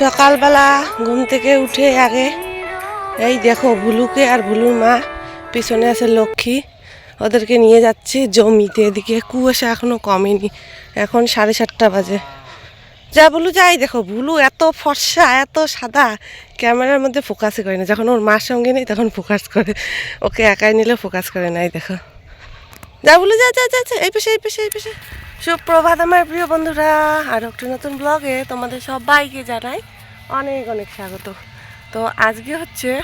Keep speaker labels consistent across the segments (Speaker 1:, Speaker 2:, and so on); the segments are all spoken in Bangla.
Speaker 1: সকালবেলা ঘুম থেকে উঠে আগে এই দেখো ভুলুকে আর ভুলুর মা পিছনে আছে লক্ষ্মী। ওদেরকে নিয়ে যাচ্ছি জমিতে এদিকে কুয়াশা এখনও কমেনি। এখন সাড়ে সাতটা বাজে। যা বলু যাই দেখো ভুলু এত ফর্সা এত সাদা ক্যামেরার মধ্যে ফোকাসই করে না। যখন ওর মার সঙ্গে নেই তখন ফোকাস করে। ওকে একাই নিলে ফোকাস করে নাই দেখো। যা বলু যা যা যা, এই পেশে এই পেশে এই পেশে। সুপ্রভাত আমার প্রিয় বন্ধুরা, আর একটা নতুন ব্লগে তোমাদের সবাইকে জানাই অনেক অনেক স্বাগত। তো আজকে হচ্ছে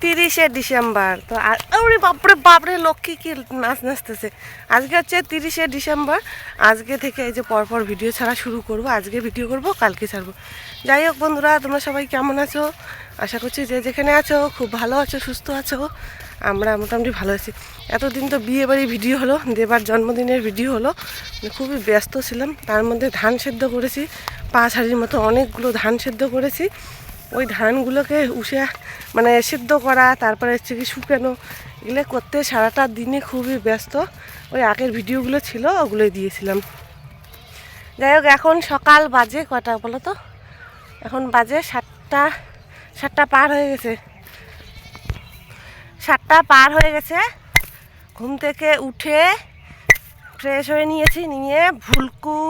Speaker 1: তিরিশে ডিসেম্বর, তো আ- ওরে বাপরে বাপরে, লক্ষ্মী কি নাচ নাচতেছে। আজকে হচ্ছে তিরিশে ডিসেম্বর, আজকে থেকে এই যে পরপর ভিডিও ছাড়া শুরু করব, আজকে ভিডিও করব, কালকে ছাড়বো। যাই হোক বন্ধুরা, তোমরা সবাই কেমন আছো? আশা করছি যে যেখানে আছো, খুব ভালো আছো, সুস্থ আছো। আমরা মোটামুটি ভালো আছি। এতদিন তো বিয়ে বাড়ি ভিডিও হলো, দেবার জন্মদিনের ভিডিও হলো। খুবই ব্যস্ত ছিলাম, তার মধ্যে ধান সেদ্ধ করেছি পাঁচ হাড়ির মতো অনেকগুলো ধান সেদ্ধ করেছি। ওই ধানগুলোকে উষে মানে সেদ্ধ করা, তারপরে হচ্ছে কি শুকানো, এগুলো করতে সারাটা দিনে খুবই ব্যস্ত। ওই আগের ভিডিওগুলো ছিল, ওগুলোই দিয়েছিলাম। যাই হোক, এখন সকাল বাজে কটা বলো তো? এখন বাজে সাতটা সাতটা পার হয়ে গেছে। সাতটা পার হয়ে গেছে। ঘুম থেকে উঠে ফ্রেশ হয়ে নিয়েছি, নিয়ে ভুলকু,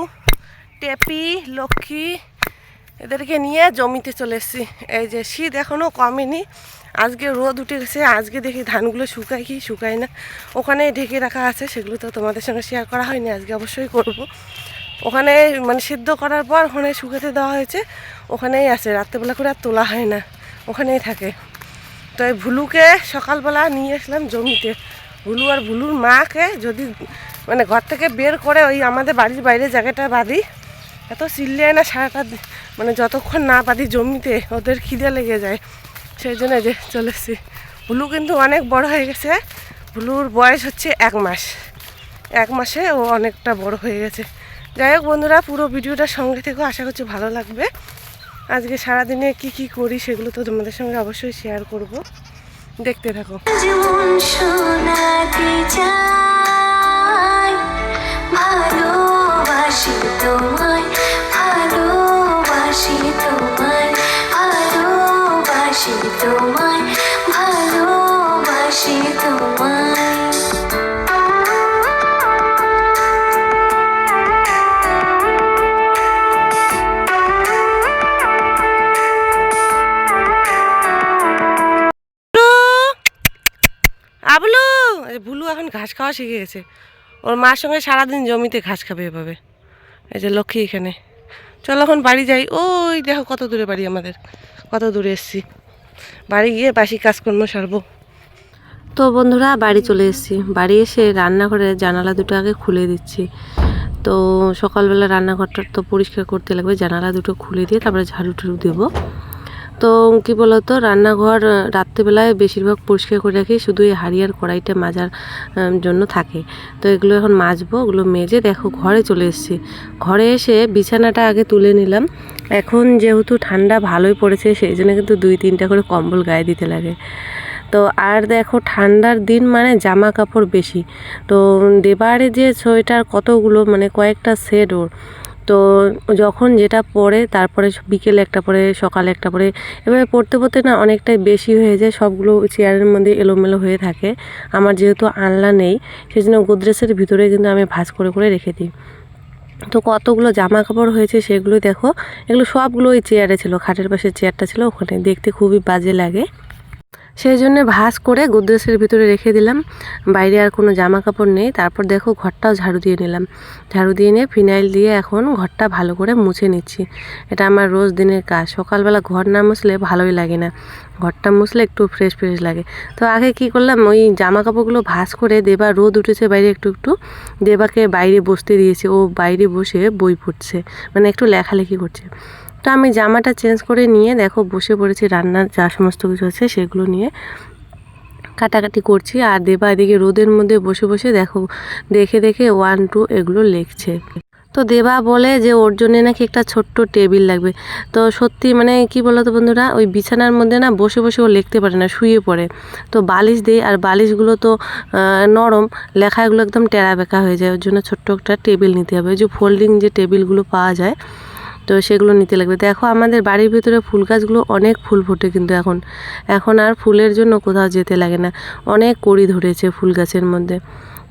Speaker 1: টেপি, লক্ষ্মী এদেরকে নিয়ে জমিতে চলে এসেছি। এই যে শীত এখনও কমেনি, আজকে রোদ উঠে গেছে, আজকে দেখি ধানগুলো শুকায় কি শুকায় না। ওখানে ঢেকে রাখা আছে, সেগুলো তো তোমাদের সঙ্গে শেয়ার করা হয়নি, আজকে অবশ্যই করব। ওখানে মানে সিদ্ধ করার পর ওখানে শুকাতে দেওয়া হয়েছে, ওখানেই আছে, রাত্রেবেলা করে আর তোলা হয় না, ওখানেই থাকে। তো এই ভুলুকে সকালবেলা নিয়ে আসলাম জমিতে। ভুলু আর ভুলুর মাকে যদি মানে ঘর থেকে বের করে ওই আমাদের বাড়ির বাইরে জায়গাটা বাঁধি, এত চিল্লিয়ে না সারাটা মানে যতক্ষণ না বাঁধি জমিতে, ওদের খিদে লেগে যায়। সেই জন্য যে চলে এসেছি ভুলু কিন্তু অনেক বড় হয়ে গেছে। ভুলুর বয়স হচ্ছে এক মাস। এক মাসে ও অনেকটা বড় হয়ে গেছে। যাই হোক বন্ধুরা, পুরো ভিডিওটার সঙ্গে থেকেও আশা করছি ভালো লাগবে। আজকে সারাদিনে কি কি করি সেগুলো তো তোমাদের সঙ্গে অবশ্যই শেয়ার করব। দেখতে থাকো।
Speaker 2: ভালোবাসি তোমায় ভালোবাসি তোমায় ভালোবাসি তোমায় ভালোবাসি তোমায়।
Speaker 1: খাওয়া শিখে গেছে। ওর মার সঙ্গে সারাদিন জমিতে ঘাস খাবে এভাবে। এই যে লক্ষ্মী এখানে। চলো এখন বাড়ি যাই। ওই দেখো কত দূরে বাড়ি আমাদের। কত দূরে এসছি। বাড়ি গিয়ে বাসি কাজকর্ম সারবো।
Speaker 3: তো বন্ধুরা, বাড়ি চলে এসেছি। বাড়ি এসে রান্নাঘরে জানালা দুটো আগে খুলে দিচ্ছি। তো সকালবেলা রান্নাঘরটা তো পরিষ্কার করতে লাগবে। জানালা দুটো খুলে দিয়ে তারপরে ঝাড়ু টাড়ু দেবো। তো কি বলতো, রান্নাঘর রাত্রেবেলায় বেশিরভাগ পরিষ্কার করে রাখি, শুধু এই হাঁড়ি আর কড়াইটা মাজার জন্য থাকে। তো এগুলো এখন মাজবো, ওগুলো মেজে দেখো ঘরে চলে এসেছি। ঘরে এসে বিছানাটা আগে তুলে নিলাম। এখন যেহেতু ঠান্ডা ভালোই পড়েছে, সেই জন্য কিন্তু দুই তিনটা করে কম্বল গায়ে দিতে লাগে। তো আর দেখো ঠান্ডার দিন মানে জামা কাপড় বেশি। তো দেবারে যে সোয়েটার কতগুলো মানে কয়েকটা সেট ওর। তো যখন যেটা পড়ে, তারপরে বিকেলে একটা পরে সকালে একটা পরে এভাবে পড়তে পড়তে না অনেকটাই বেশি হয়ে যায়, সবগুলো চেয়ারের মধ্যে এলোমেলো হয়ে থাকে। আমার যেহেতু আনলা নেই সেই জন্য গোদরেজের ভিতরে কিন্তু আমি ভাঁজ করে করে রেখে দিই। তো কতগুলো জামা কাপড় হয়েছে সেগুলো দেখো, এগুলো সবগুলো ওই চেয়ারে ছিল, খাটের পাশে চেয়ারটা ছিল ওখানে, দেখতে খুবই বাজে লাগে। সেই জন্য ভাঁজ করে গোদরেজের ভিতরে রেখে দিলাম। বাইরে আর কোনো জামা কাপড় নেই। তারপর দেখো ঘরটাও ঝাড়ু দিয়ে নিলাম। ঝাড়ু দিয়ে নিয়ে ফিনাইল দিয়ে এখন ঘরটা ভালো করে মুছে নিচ্ছি। এটা আমার রোজ দিনের কাজ। সকালবেলা ঘর না মুছলে ভালোই লাগে না। ঘরটা মুছলে একটু ফ্রেশ ফ্রেশ লাগে। তো আগে কি করলাম? ওই জামা কাপড়গুলো ভাঁজ করে দেবা রোদ উঠেছে বাইরে একটু একটু দেবাকে বাইরে বসতে দিয়েছি। ও বাইরে বসে বই পড়ছে। মানে একটু লেখালেখি করছে। তো আমি জামাটা চেঞ্জ করে নিয়ে দেখো বসে পড়েছি রান্নার যা সমস্ত কিছু আছে সেগুলো নিয়ে কাটাকাটি করছি। আর দেবা এদিকে রোদের মধ্যে বসে বসে দেখো, দেখে দেখে ওয়ান টু এগুলো লিখছে। তো দেবা বলে যে ওর জন্য নাকি একটা ছোট্ট টেবিল লাগবে। তো সত্যি মানে কি বলতো বন্ধুরা, ওই বিছানার মধ্যে না বসে বসে ও লিখতে পারে না, শুয়ে পড়ে। তো বালিশ দিই, আর বালিশগুলো তো নরম লেখাগুলো একদম টেরা বেঁকা হয়ে যায়। ওর জন্য ছোট্ট একটা টেবিল নিতে হবে। ওই যে ফোল্ডিং যে টেবিলগুলো পাওয়া যায় তো সেগুলো নিতে লাগবে। দেখো আমাদের বাড়ির ভিতরে ফুল গাছগুলো অনেক ফুল ফোটে কিন্তু এখন। এখন আর ফুলের জন্য কোথাও যেতে লাগে না। অনেক কড়ি ধরেছে ফুল গাছের মধ্যে।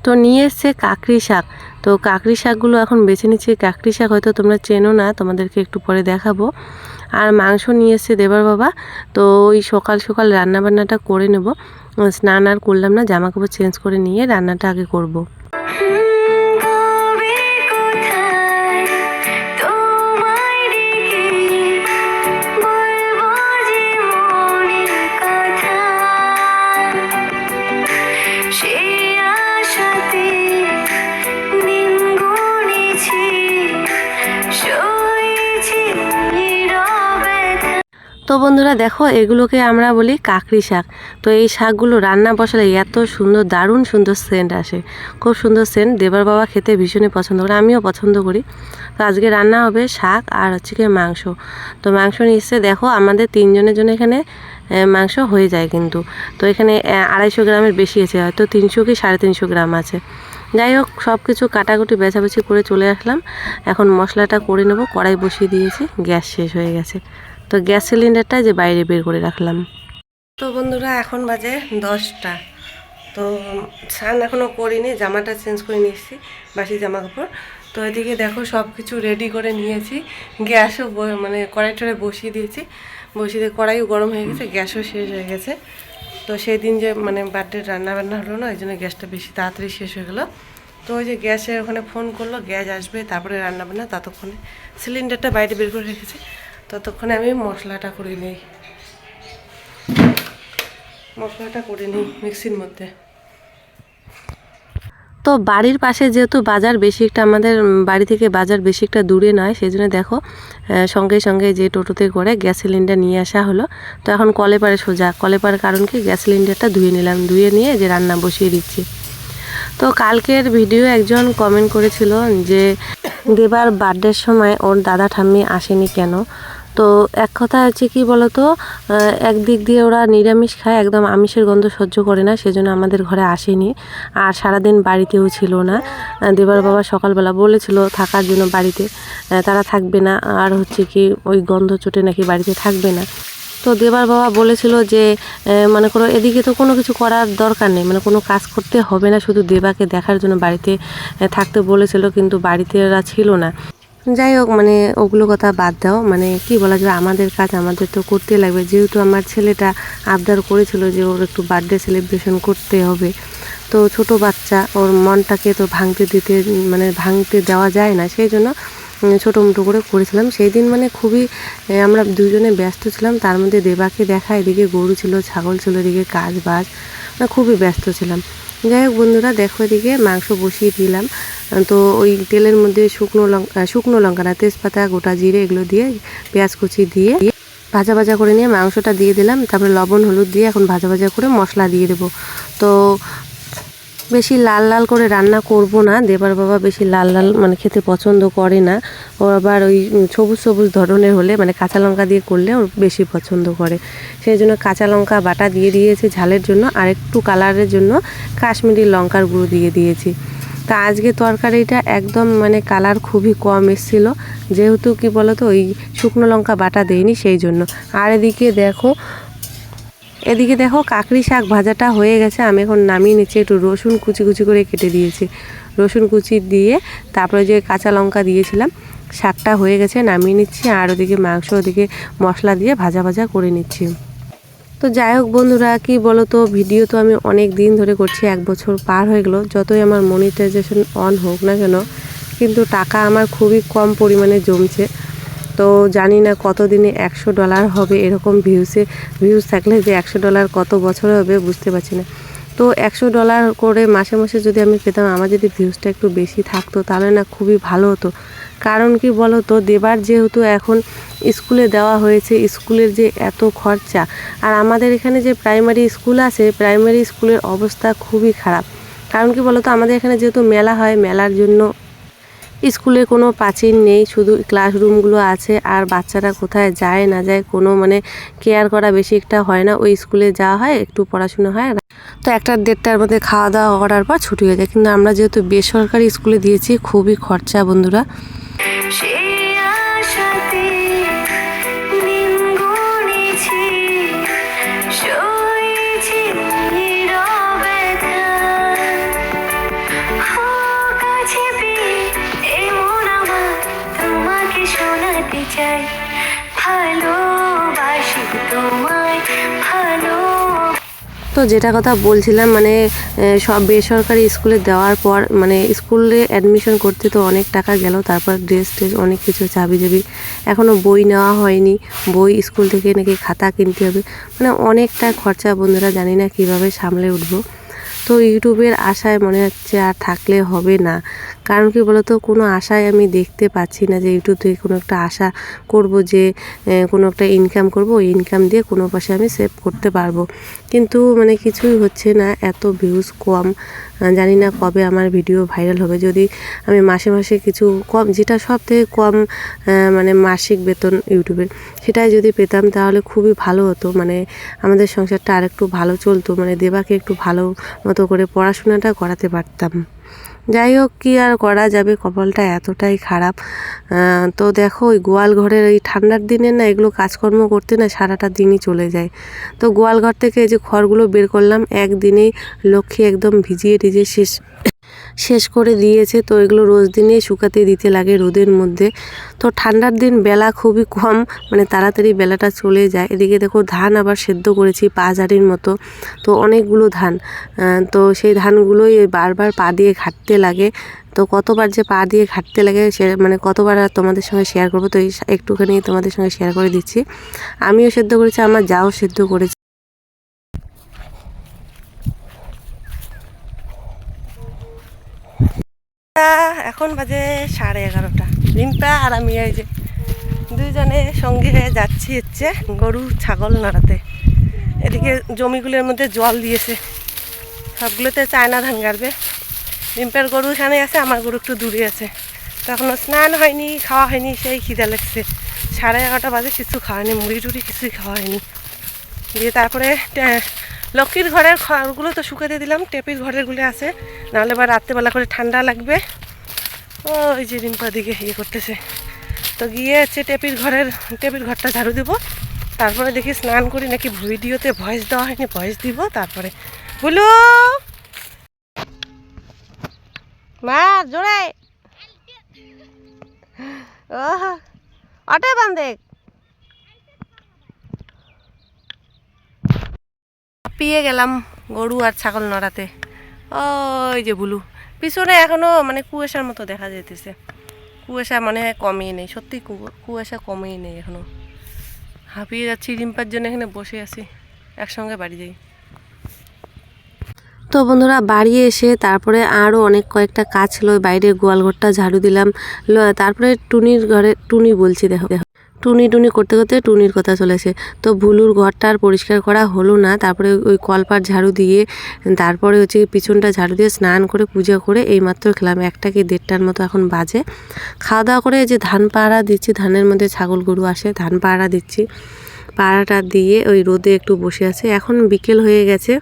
Speaker 3: তো নিয়ে এসছে কাকড়ি শাক। তো কাকড়ি শাকগুলো এখন বেছে নিচ্ছি। কাকড়ি শাক হয়তো তোমরা চেনো না, তোমাদেরকে একটু পরে দেখাবো। আর মাংস নিয়ে এসছে দেবার বাবা। তো ওই সকাল সকাল রান্না বান্নাটা করে নেব। স্নান আর করলাম না জামা কাপড় চেঞ্জ করে নিয়ে রান্নাটা আগে করব। তো বন্ধুরা দেখো, এগুলোকে আমরা বলি কাকড়ি শাক। তো এই শাকগুলো রান্না বসালে এত সুন্দর, দারুণ সুন্দর সেন্ট আসে। খুব সুন্দর সেন্ট দেবার বাবা খেতে ভীষণই পছন্দ করে, আমিও পছন্দ করি। তো আজকে রান্না হবে শাক আর হচ্ছে কি মাংস। তো মাংস এসছে দেখো, আমাদের তিনজনের জন্য এখানে মাংস হয়ে যায় কিন্তু। তো এখানে আড়াইশো গ্রামের বেশি আছে, হয়তো তিনশো কি সাড়ে তিনশো গ্রাম আছে। যাই হোক সব কিছু কাটাকুটি বেছাবেছি করে চলে আসলাম। এখন মশলাটা করে নেব, কড়াই বসিয়ে দিয়েছি, গ্যাস শেষ হয়ে গেছে। তো গ্যাস সিলিন্ডারটা যে বাইরে বের করে রাখলাম।
Speaker 1: তো বন্ধুরা, এখন বাজে দশটা। তো স্নান এখনও করিনি, জামাটা চেঞ্জ করে নিয়েছি, বাসি জামা কাপড় তো এদিকে দেখো সব কিছু রেডি করে নিয়েছি। গ্যাসও মানে কড়াই টড়াই বসিয়ে দিয়েছি। বসিয়ে দিয়ে কড়াইও গরম হয়ে গেছে, গ্যাসও শেষ হয়ে গেছে। তো সেই দিন যে মানে বার্থডে রান্না বান্না হলো না, ওই জন্য গ্যাসটা বেশি তাড়াতাড়ি শেষ হয়ে গেলো। তো ওই যে গ্যাসের ওখানে ফোন করল, গ্যাস আসবে, তারপরে রান্না বান্না ততক্ষণে সিলিন্ডারটা বাইরে বের করে রেখেছি। ততক্ষণে আমি মশলাটা করে নিই। মশলাটা করে নিই মিক্সির মধ্যে।
Speaker 3: তো বাড়ির পাশে যেহেতু বাজার বেশি একটা, আমাদের বাড়ি থেকে বাজার বেশি একটা দূরে নয় সেই জন্য দেখো সঙ্গে সঙ্গে যে টোটোতে করে গ্যাস সিলিন্ডার নিয়ে আসা হলো। তো এখন কলে পারে সোজা, কলে পারে কারণ কি? গ্যাস সিলিন্ডারটা ধুয়ে নিলাম, ধুয়ে নিয়ে যে রান্না বসিয়ে দিচ্ছি। তো কালকের ভিডিও একজন কমেন্ট করেছিল যে, দেবার বার্থডের সময় ওর দাদা ঠাম্মি আসেনি কেন? তো এক কথা হচ্ছে কি বলতো একদিক দিয়ে ওরা নিরামিষ খায়, একদম আমিষের গন্ধ সহ্য করে না, সেজন্য আমাদের ঘরে আসেনি। আর সারাদিন বাড়িতেও ছিল না। দেবার বাবা সকালবেলা বলেছিল থাকার জন্য বাড়িতে। তারা থাকবে না, আর হচ্ছে কি ওই গন্ধ চোটে নাকি বাড়িতে থাকবে না। তো দেবার বাবা বলেছিল যে মনে করো এদিকে তো কোনো কিছু করার দরকার নেই মানে কোনো কাজ করতে হবে না, শুধু দেবাকে দেখার জন্য বাড়িতে থাকতে বলেছিল, কিন্তু বাড়িতে ওরা ছিল না। যাই হোক মানে ওগুলো কথা বাদ দাও। মানে কি বলা যায়, আমাদের কাজ আমাদের তো করতে লাগবে। যেহেতু আমার ছেলেটা আবদার করেছিল যে ওর একটু বার্থডে সেলিব্রেশন করতে হবে। তো ছোট বাচ্চা, ওর মনটাকে তো ভাঙতে দিতে মানে ভাঙতে দেওয়া যায় না। সেই জন্য ছোটো মোটো করে করেছিলাম। সেই দিন মানে খুবই আমরা দুজনে ব্যস্ত ছিলাম। তার মধ্যে দেবাকে দেখা, এদিকে গরু ছিল, ছাগল ছিল, এদিকে কাজ বাজ মানে খুবই ব্যস্ত ছিলাম। যাই হোক বন্ধুরা, দেখো এদিকে মাংস বসিয়ে দিলাম। তো ওই তেলের মধ্যে শুকনো লঙ্কা শুকনো লঙ্কা না, তেজপাতা, গোটা জিরে এগুলো দিয়ে, পেঁয়াজ কুচি দিয়ে ভাজা ভাজা করে নিয়ে মাংসটা দিয়ে দিলাম। তারপরে লবণ, হলুদ দিয়ে এখন ভাজা ভাজা করে মশলা দিয়ে দেবো। তো বেশি লাল লাল করে রান্না করব না। দেবার বাবা বেশি লাল লাল মানে খেতে পছন্দ করে না। ও আবার ওই সবুজ সবুজ ধরনের হলে মানে কাঁচা লঙ্কা দিয়ে করলে ওর বেশি পছন্দ করে। সেই জন্য কাঁচা লঙ্কা বাটা দিয়ে দিয়েছি ঝালের জন্য, আর একটু কালারের জন্য কাশ্মীরি লঙ্কার গুঁড়ো দিয়ে দিয়েছি। তা আজকে তরকারিটা একদম মানে কালার খুবই কম এসেছিল। যেহেতু কি বলতো ওই শুকনো লঙ্কা বাটা দেয়নি সেই জন্য। আর এদিকে দেখো এদিকে দেখো কাকড়ি শাক ভাজাটা হয়ে গেছে। আমি এখন নামিয়ে নিচ্ছি একটু রসুন কুচি কুচি করে কেটে দিয়েছি। রসুন কুচি দিয়ে তারপরে যে কাঁচা লঙ্কা দিয়েছিলাম, শাকটা হয়ে গেছে, নামিয়ে নিচ্ছি। আর ওদিকে মাংস, ওদিকে মশলা দিয়ে ভাজা ভাজা করে নিচ্ছি। তো যাই হোক বন্ধুরা, কি বলো তো ভিডিও তো আমি অনেক দিন ধরে করছি, এক বছর পার হয়ে গেলো। যতই আমার মনিটাইজেশন অন হোক না কেন, কিন্তু টাকা আমার খুবই কম পরিমাণে জমছে। তো জানি না কত দিনে একশো ডলার হবে এরকম ভিউসে ভিউজ থাকলে যে একশো ডলার কত বছরে হবে বুঝতে পারছি না। তো একশো ডলার করে মাসে মাসে যদি আমি পেতাম, আমার যদি ভিউজটা একটু বেশি থাকতো, তাহলে না খুবই ভালো হতো। কারণ কি বলো তো দেবার যেহেতু এখন স্কুলে দেওয়া হয়েছে, স্কুলের যে এত খরচা, আর আমাদের এখানে যে প্রাইমারি স্কুল আছে প্রাইমারি স্কুলের অবস্থা খুবই খারাপ। কারণ কি বলতো, আমাদের এখানে যেহেতু মেলা হয়, মেলার জন্য স্কুলে কোনো প্রাচীর নেই, শুধু ক্লাসরুমগুলো আছে। আর বাচ্চারা কোথায় যায়, না যায়, কোনো মানে কেয়ার করা বেশি একটা হয় না। ওই স্কুলে যাওয়া হয়, একটু পড়াশুনো হয়। তো একটা দেড়টার মধ্যে খাওয়া দাওয়া করার পর ছুটি হয়ে যায়। কিন্তু আমরা যেহেতু বেসরকারি স্কুলে দিয়েছি, খুবই খরচা বন্ধুরা। তো যেটা কথা বলছিলাম মানে সব বেসরকারি স্কুলে দেওয়ার পর মানে স্কুলে অ্যাডমিশন করতে তো অনেক টাকা গেল, তারপর ড্রেস ট্রেস অনেক কিছু চাবি চাবি এখনও বই নেওয়া হয়নি, বই স্কুল থেকে নাকি খাতা কিনতে হবে মানে অনেকটা খরচা বন্ধুরা জানি না কীভাবে সামলে উঠবো। তো ইউটিউবের আশায় মনে হচ্ছে আর থাকলে হবে না। কারণ কি বলতো, কোনো আশায় আমি দেখতে পাচ্ছি না যে ইউটিউব থেকে কোনো একটা আশা করব যে কোনো একটা ইনকাম করব, ওই ইনকাম দিয়ে কোনো পাশে আমি সেভ করতে পারব। কিন্তু মানে কিছুই হচ্ছে না, এত ভিউজ কম। জানি না কবে আমার ভিডিও ভাইরাল হবে। যদি আমি মাসে মাসে কিছু কম, যেটা সব থেকে কম মানে মাসিক বেতন ইউটিউবের সেটাই যদি পেতাম তাহলে খুবই ভালো হতো। মানে আমাদের সংসারটা আরেকটু ভালো চলতো। মানে দেবাকে একটু ভালো মতো করে পড়াশোনাটা করাতে পারতাম। যাই হোক কী আর করা যাবে? কপালটা এতটাই খারাপ। তো দেখো, ওই গোয়াল ঘরের ওই ঠান্ডার দিনে না এগুলো কাজকর্ম করতে না সারাটা দিনই চলে যায়। তো গোয়াল ঘর থেকে এই যে খড়গুলো বের করলাম, একদিনেই লক্ষ্মী একদম ভিজিয়ে টিজিয়ে শেষ শেষ করে দিয়েছে। তো এগুলো রোজ দিনে শুকাতে দিতে লাগে রোদের মধ্যে। তো ঠান্ডার দিন বেলা খুবই কম মানে তাড়াতাড়ি বেলাটা চলে যায়। এদিকে দেখো ধান আবার সেদ্ধ করেছি পাঁচ হাঁড়ির মতো। তো অনেকগুলো ধান তো সেই ধানগুলোই বারবার পা দিয়ে ঘাটতে লাগে। তো কতবার যে পা দিয়ে ঘাটতে লাগে সে মানে কতবার আর তোমাদের সঙ্গে শেয়ার করব? তো একটুখানি তোমাদের সঙ্গে শেয়ার করে দিচ্ছি। আমিও সেদ্ধ করেছি, আমার যাও সেদ্ধ করেছে।
Speaker 1: এখন বাজে সাড়ে এগারোটা। রিম্পা আর আমি এই যে দুইজনে সঙ্গে হয়ে যাচ্ছি হচ্ছে গরু, ছাগল নাড়াতে। এদিকে জমিগুলোর মধ্যে জল দিয়েছে। সবগুলোতে চায়না ধান গাড়বে। রিম্পের গরু এখানে আছে, আমার গরু একটু দূরে আছে। তো এখনও স্নান হয়নি, খাওয়া হয়নি, সেই খিদে লাগছে। সাড়ে এগারোটা বাজে, কিছু খাওয়া হয়নি, মুড়ি টুড়ি কিছুই খাওয়া হয়নি। দিয়ে তারপরে লক্ষ্মীর ঘরের খড়গুলো তো শুকাতে দিলাম, টেপির ঘরেরগুলো আছে। নাহলে বা রাত্রেবেলা করে ঠান্ডা লাগবে। ও ওই যে রিম্পা দিকে ইয়ে করতেছে। তো গিয়ে হচ্ছে টেপির ঘরের, টেপির ঘরটা ঝাড়ু দিব। তারপরে দেখি স্নান করি, নাকি ভিডিওতে ভয়েস দেওয়া হয়নি ভয়েস দিব। তারপরে বলো! মা, জোরে! ও অটে বান্ধে। পিয়ে গেলাম গরু আর ছাগল নড়াতে। ওই যে বুলু, পিছনে এখনও মানে কুয়াশার মতো দেখা যেতেছে কুয়াশা মনে কমেই নেই, সত্যি কুয়াশা কমেই নেই এখনও। হাঁপিয়ে যাচ্ছি, রিম্পার জন্য এখানে বসে আছি, একসঙ্গে বাড়ি যাই।
Speaker 3: তো বন্ধুরা, বাড়ি এসে তারপরে আরও অনেক কয়েকটা কাজ ছিল বাইরে গোয়াল ঘরটা ঝাড়ু দিলাম। তারপরে টুনির ঘরে, টুনি বলছি দেখো দেখো। টুনি টুনি করতে করতে টুনির কথা চলেছে তো ভুলুর ঘরটা আর পরিষ্কার করা হলো না। তারপরে ওই কলপার ঝাড়ু দিয়ে, তারপরে হচ্ছে পিছনটা ঝাড়ু দিয়ে স্নান করে, পূজা করে এইমাত্র খেলাম। একটা কি দেড়টার মতো এখন বাজে। খাওয়া দাওয়া করে যে ধান পাড়া দিচ্ছি, ধানের মধ্যে ছাগল গরু আসে, ধান পাড়া দিচ্ছি। পাড়াটা দিয়ে ওই রোদে একটু বসে আছে। এখন বিকেল হয়ে গেছে।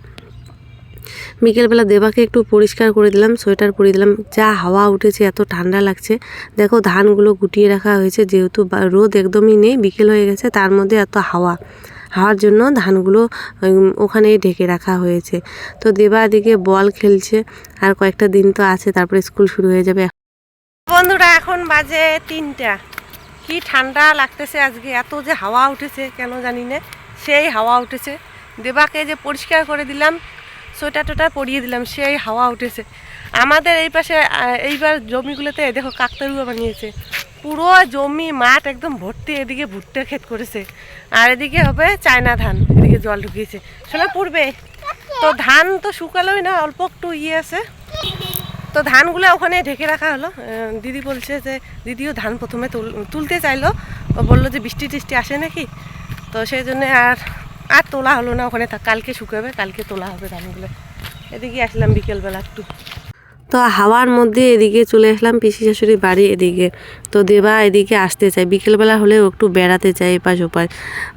Speaker 3: বিকেলবেলা দেবাকে একটু পরিষ্কার করে দিলাম, সোয়েটার পরিয়ে দিলাম। যা হাওয়া উঠেছে, এত ঠান্ডা লাগছে। দেখো, ধানগুলো গুটিয়ে রাখা হয়েছে, যেহেতু রোদ একদমই নেই, বিকেল হয়ে গেছে, তার মধ্যে এত হাওয়া। হাওয়ার জন্য ধানগুলো ওখানেই ঢেকে রাখা হয়েছে। তো দেবা দিকে বল খেলছে, আর কয়েকটা দিন তো আছে, তারপরে স্কুল শুরু হয়ে যাবে।
Speaker 1: বন্ধুরা, এখন বাজে তিনটা। কি ঠান্ডা লাগতেছে আজকে, এত যে হাওয়া উঠেছে, কেন জানি না, সেই হাওয়া উঠেছে। দেবাকে যে পরিষ্কার করে দিলাম সোয়েটার টোটার পরিয়ে দিলাম, সেই হাওয়া উঠেছে। আমাদের এই পাশে এইবার জমিগুলোতে দেখো কাকতারুয়া বানিয়েছে। পুরো জমি, মাঠ একদম ভর্তি, এদিকে ভুট্টা ক্ষেত করেছে। আর এদিকে হবে চায়না ধান, এদিকে জল ঢুকিয়েছে। শোনা পড়বে তো ধান তো শুকালোই না, অল্প একটু ইয়ে আছে। তো ধানগুলো ওখানে ঢেকে রাখা হলো। দিদি বলছে যে, দিদিও ধান প্রথমে তুল- তুলতে চাইলো। বলল যে, বৃষ্টি টিষ্টি আসে নাকি? তো সেই জন্য আর আর তোলা হলো না ওখানে কালকে শুকাবে কালকে তোলা হবে ধানগুলো। এদিকে আসলাম বিকেলবেলা একটু।
Speaker 3: তো হাওয়ার মধ্যে এদিকে চলে আসলাম পিসি শাশুড়ি বাড়ি এদিকে। তো দেবা এদিকে আসতে চায়। বিকেলবেলা হলেও একটু বেড়াতে চায় এপাশ ওপাশ।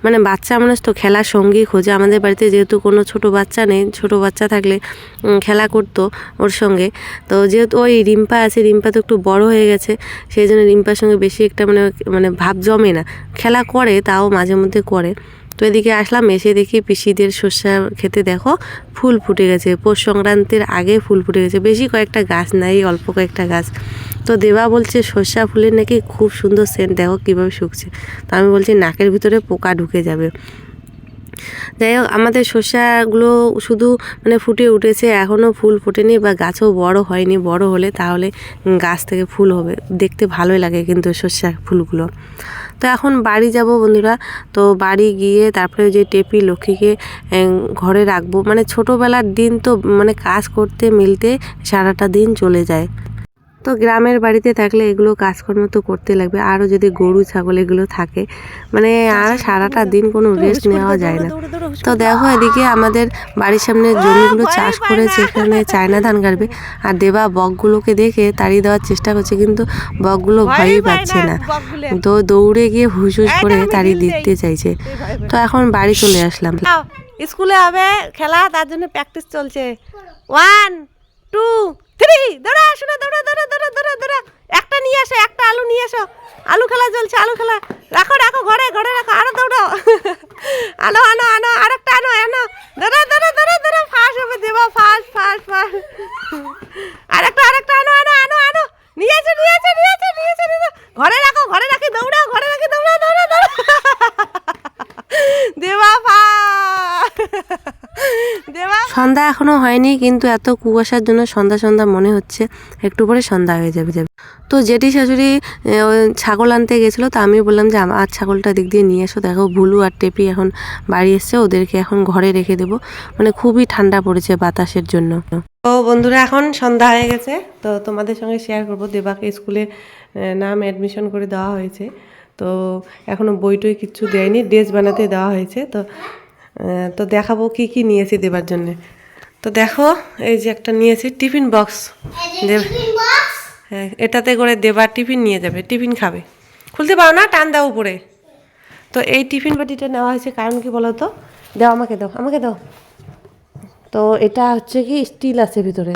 Speaker 3: মানে বাচ্চা মানুষ তো খেলার সঙ্গী খোঁজে। আমাদের বাড়িতে যেহেতু কোনো ছোট বাচ্চা নেই, ছোট বাচ্চা থাকলে খেলা করতো ওর সঙ্গে। তো যেহেতু ওই রিম্পা আছে, রিম্পা তো একটু বড় হয়ে গেছে, সেই জন্য রিম্পার সঙ্গে বেশি একটা মানে মানে ভাব জমে না। খেলা করে, তাও মাঝে মধ্যে করে। তো এদিকে আসলাম, এসে দেখি পিসিদের শস্যা খেতে দেখো, ফুল ফুটে গেছে। পৌষ সংক্রান্তির আগে ফুল ফুটে গেছে। বেশি কয়েকটা গাছ নাই, অল্প কয়েকটা গাছ। তো দেবা বলছে, শস্যা ফুলের নাকি খুব সুন্দর সেন্ট দেখো কীভাবে শুকছে। তো আমি বলছি, নাকের ভিতরে পোকা ঢুকে যাবে। যাই হোক, আমাদের শস্যগুলো শুধু মানে ফুটে উঠেছে এখনও ফুল ফোটেনি বা গাছও বড় হয়নি, বড় হলে তাহলে গাছ থেকে ফুল হবে। দেখতে ভালোই লাগে কিন্তু শস্যা ফুলগুলো। তো এখন বাড়ি যাব বন্ধুরা। তো বাড়ি গিয়ে তারপরে যে টেপি, লক্ষ্মীকে ঘরে রাখব। মানে ছোটোবেলার দিন তো মানে কাজ করতে, মিলতে সারাটা দিন চলে যায়। তো গ্রামের বাড়িতে থাকলে এগুলো কাজকর্ম তো করতে লাগবে। আরও যদি গরু ছাগল এগুলো থাকে মানে আর সারাটা দিন কোনো রেস্ট নেওয়া যায় না। তো দেখো এদিকে আমাদের বাড়ির সামনে জমিগুলো চাষ করে সেখানে চায়না ধান কাটবে। আর দেবা বকগুলোকে দেখে তাড়িয়ে দেওয়ার চেষ্টা করছে কিন্তু বকগুলো ভয়ই পাচ্ছে না তো দৌড়ে গিয়ে হুস হুস করে তাড়িয়ে দিতে চাইছে। তো এখন বাড়ি চলে আসলাম।
Speaker 1: স্কুলে হবে খেলা তার জন্য প্র্যাকটিস চলছে। ওয়ান টু থ্রি দৌড়া শোনা দৌড়া দৌড়া দৌড়া দৌড়া দৌড়া। একটা নিয়ে আসো, একটা আলু নিয়ে আসো। আলু খেলা চলছে, আলু খেলা। রাখো রাখো, ঘরে ঘরে রাখো। আরও দৌড়াও আনো আনো আনো, আরেকটা আনো আনো। দৌড়া দৌড়া দৌড়া দৌড়া ফার্স্ট হবে দেবা ফার্স্ট ফার্স্ট ফার্স্ট আরেকটা আরেকটা আনো আনো আনো আনো নিয়ে আসো নিয়ে আসো নিয়ে আসো নিয়ে আসো নিয়ে আসো। ঘরে রাখো ঘরে রাখি দৌড়াও ঘরে রাখি দৌড়াও দৌড়াও দৌড়াও দেবা ফা দেবা
Speaker 3: সন্ধ্যা এখনও হয়নি, কিন্তু এত কুয়াশার জন্য সন্ধ্যা সন্ধ্যা মনে হচ্ছে, একটু পরে সন্ধ্যা হয়ে যাবে যাবে। তো জেঠি শাশুড়ি ছাগল আনতে গেছিল, তো আমি বললাম যে আমার ছাগলটা দিক দিয়ে নিয়ে এসো, দেখো ভুলু আর টেপি এখন বাড়ি এসছে, ওদেরকে এখন ঘরে রেখে দেবো। মানে খুবই ঠান্ডা পড়েছে বাতাসের জন্য।
Speaker 1: তো বন্ধুরা, এখন সন্ধ্যা হয়ে গেছে, তো তোমাদের সঙ্গে শেয়ার করব। দেবাকে স্কুলে নাম অ্যাডমিশন করে দেওয়া হয়েছে, তো এখনও বই টই কিচ্ছু দেয়নি, ড্রেস বানাতে দেওয়া হয়েছে, তো তো দেখাবো কি কি নিয়েছি দেবার জন্যে। তো দেখো এই যে একটা নিয়েছি টিফিন বক্স। দেব হ্যাঁ এটাতে করে দেবার টিফিন নিয়ে যাবে টিফিন খাবে। খুলতে পারো না? টান দাও উপরে। তো এই টিফিন বাটিটা নেওয়া হয়েছে কারণ কি বলো তো? দাও আমাকে দাও আমাকে দাও। তো এটা হচ্ছে কি স্টিল আছে ভিতরে।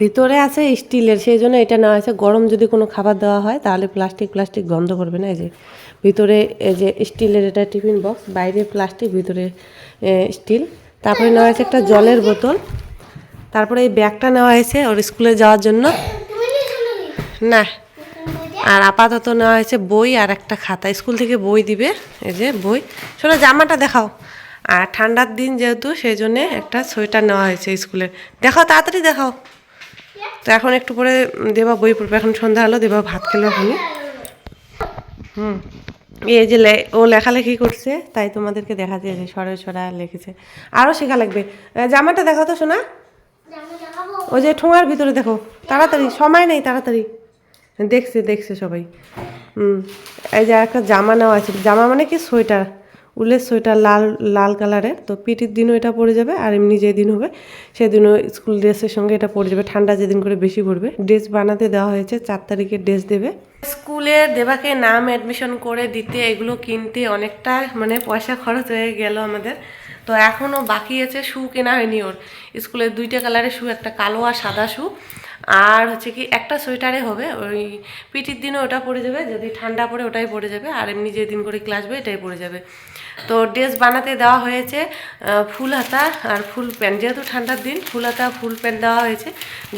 Speaker 1: ভিতরে আছে স্টিলের সেই জন্য এটা নেওয়া হয়েছে। গরম যদি কোনো খাবার দেওয়া হয় তাহলে প্লাস্টিক প্লাস্টিক গন্ধ করবে না এই যে। ভিতরে, এই যে স্টিলের এটা টিফিন বক্স, বাইরে প্লাস্টিক, ভিতরে স্টিল। তারপরে নেওয়া হয়েছে একটা জলের বোতল। তারপরে এই ব্যাগটা নেওয়া হয়েছে ওর স্কুলে যাওয়ার জন্য। না, আর আপাতত নেওয়া হয়েছে বই আর একটা খাতা। স্কুল থেকে বই দিবে, এই যে বই। শোনো, জামাটা দেখাও। আর ঠান্ডার দিন যেহেতু, সেই জন্যে একটা সোয়েটার নেওয়া হয়েছে স্কুলের দেখাও, তাড়াতাড়ি দেখাও। তো এখন একটু পরে দেবা বই পড়বে। এখন সন্ধ্যা হলো, দেবা ভাত খেলো এখনই। হুম। এই যে ও লেখালেখি করছে, তাই তোমাদেরকে দেখা যায় যে সরে সরা লিখেছে। আরও শেখা লাগবে। জামাটা দেখাও তো শোনা ওই যে ঠোঙার ভিতরে দেখো, তাড়াতাড়ি, সময় নেই, তাড়াতাড়ি। দেখছে দেখছে সবাই। হুম, এই যে একটা জামা নেওয়া আছে। জামা মানে কি? সোয়েটার। উলের সোয়েটার লাল লাল কালারের। তো পিটির দিনও এটা পরে যাবে, আর এমনি যেদিন হবে, সেদিনও স্কুল ড্রেসের সঙ্গে এটা পরে যাবে। ঠান্ডা যেদিন করে বেশি পড়বে। ড্রেস বানাতে দেওয়া হয়েছে, চার তারিখে ড্রেস দেবে। স্কুলে দেবাকে নাম অ্যাডমিশন করে দিতে এগুলো কিনতে অনেকটা মানে পয়সা খরচ হয়ে গেল আমাদের। তো এখনও বাকি আছে শু কেনা হয়নি ওর। স্কুলের দুইটা কালারের শু, একটা কালো আর সাদা শু। আর হচ্ছে কি একটা সোয়েটারে হবে, ওই পিটির দিনে ওটা পড়ে যাবে, যদি ঠান্ডা পড়ে ওটাই পড়ে যাবে, আর এমনি যেদিন করে ক্লাস হবে এটাই পড়ে যাবে। তো ড্রেস বানাতে দেওয়া হয়েছে ফুল হাতা আর ফুল প্যান্ট যেহেতু ঠান্ডার দিন, ফুল হাতা, ফুল প্যান্ট দেওয়া হয়েছে।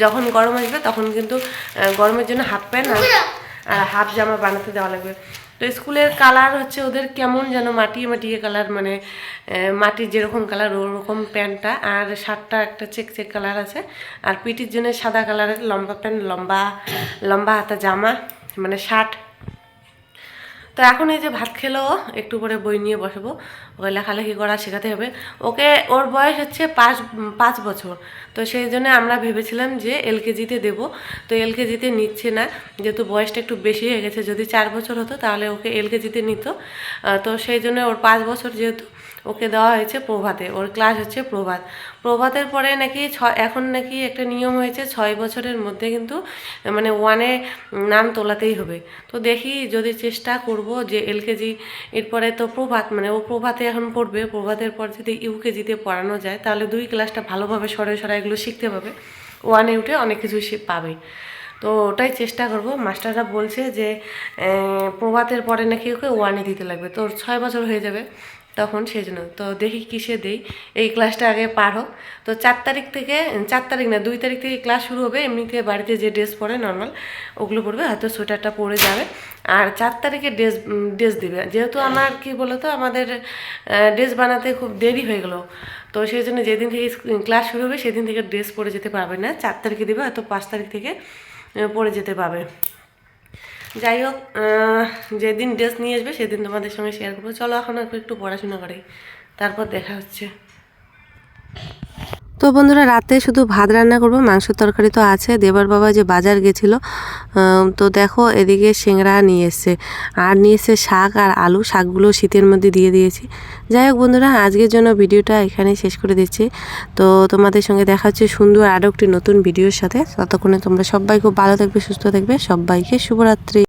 Speaker 1: যখন গরম আসবে তখন কিন্তু গরমের জন্য হাফ প্যান্ট আর আর হাফ জামা বানাতে দেওয়া লাগবে। তো স্কুলের কালার হচ্ছে ওদের কেমন যেন মাটিয়ে মাটিয়ে কালার মানে মাটির যেরকম কালার ওরকম প্যান্টটা। আর শার্টটা একটা চেক চেক কালার আছে। আর পিটির জন্য সাদা কালারের লম্বা প্যান্ট, লম্বা লম্বা হাতা জামা মানে শার্ট। তো এখন এই যে ভাত খেলো, একটু পরে বই নিয়ে বসবো। ওকে লেখালেখি করা শেখাতে হবে। ওকে, ওর বয়স হচ্ছে পাঁচ পাঁচ বছর। তো সেই জন্য আমরা ভেবেছিলাম যে এলকেজিতে দেব। তো এলকেজিতে নিচ্ছে না। যেহেতু বয়সটা একটু বেশি হয়ে গেছে, যদি চার বছর হতো তাহলে ওকে এলকেজিতে নিত। তো সেই জন্য ওর পাঁচ বছর যেহেতু ওকে দেওয়া হয়েছে প্রভাতে, ওর ক্লাস হচ্ছে প্রভাত। প্রভাতের পরে নাকি ছ, এখন নাকি একটা নিয়ম হয়েছে, ছয় বছরের মধ্যে কিন্তু মানে ওয়ানে নাম তোলাতেই হবে। তো দেখি যদি চেষ্টা করব যে এলকেজি এরপরে তো প্রভাত মানে ও প্রভাতে এখন পড়বে, প্রভাতের পর যদি ইউকেজিতে পড়ানো যায়, তাহলে দুই ক্লাসটা ভালোভাবে সরে সরা এগুলো শিখতে পাবে। ওয়ানে উঠে অনেক কিছু পাবে। তো ওটাই চেষ্টা করব। মাস্টাররা বলছে যে প্রভাতের পরে নাকি ওকে ওয়ানে দিতে লাগবে। তোর ছয় বছর হয়ে যাবে। তখন সেই জন্য তো দেখি কিসে দেই। এই ক্লাসটা আগে পার। হোক তো চার তারিখ থেকে, চার তারিখ না, দুই তারিখ থেকে ক্লাস শুরু হবে। এমনিতে বাড়িতে যে ড্রেস পরে নর্মাল ওগুলো পরবে, হয়তো সোয়েটারটা পরে যাবে। আর চার তারিখে ড্রেস ড্রেস দিবে। যেহেতু আমার, কি বলতো, আমাদের ড্রেস বানাতে খুব দেরি হয়ে গেলো। তো সেই জন্য যেদিন থেকে ক্লাস শুরু হবে, সেদিন থেকে ড্রেস পরে যেতে পারবে না। চার তারিখে দেবে, হয়তো পাঁচ তারিখ থেকে পরে যেতে পারবে। যাই হোক যেদিন ড্রেস নিয়ে আসবে সেদিন তোমাদের সঙ্গে শেয়ার করব। চলো এখন একটু পড়াশোনা করি, তারপর দেখা হচ্ছে।
Speaker 3: তো বন্ধুরা, রাতে শুধু ভাত রান্না করব, মাংসের তরকারি তো আছে। দেবার বাবা যে বাজার গেছিল তো দেখো এদিকে সিংড়া নিয়ে এসছে। আর নিয়ে এসছে শাক আর আলু, শাকগুলো শীতের মধ্যে দিয়ে দিয়েছি। যাই হোক বন্ধুরা, আজকের জন্য ভিডিওটা এখানে শেষ করে দিচ্ছি। তো তোমাদের সঙ্গে দেখা হচ্ছে সুন্দর আরও একটি নতুন ভিডিওর সাথে। ততক্ষণে তোমরা সবাই খুব ভালো থাকবে, সুস্থ থাকবে। সবাইকে শুভরাত্রি।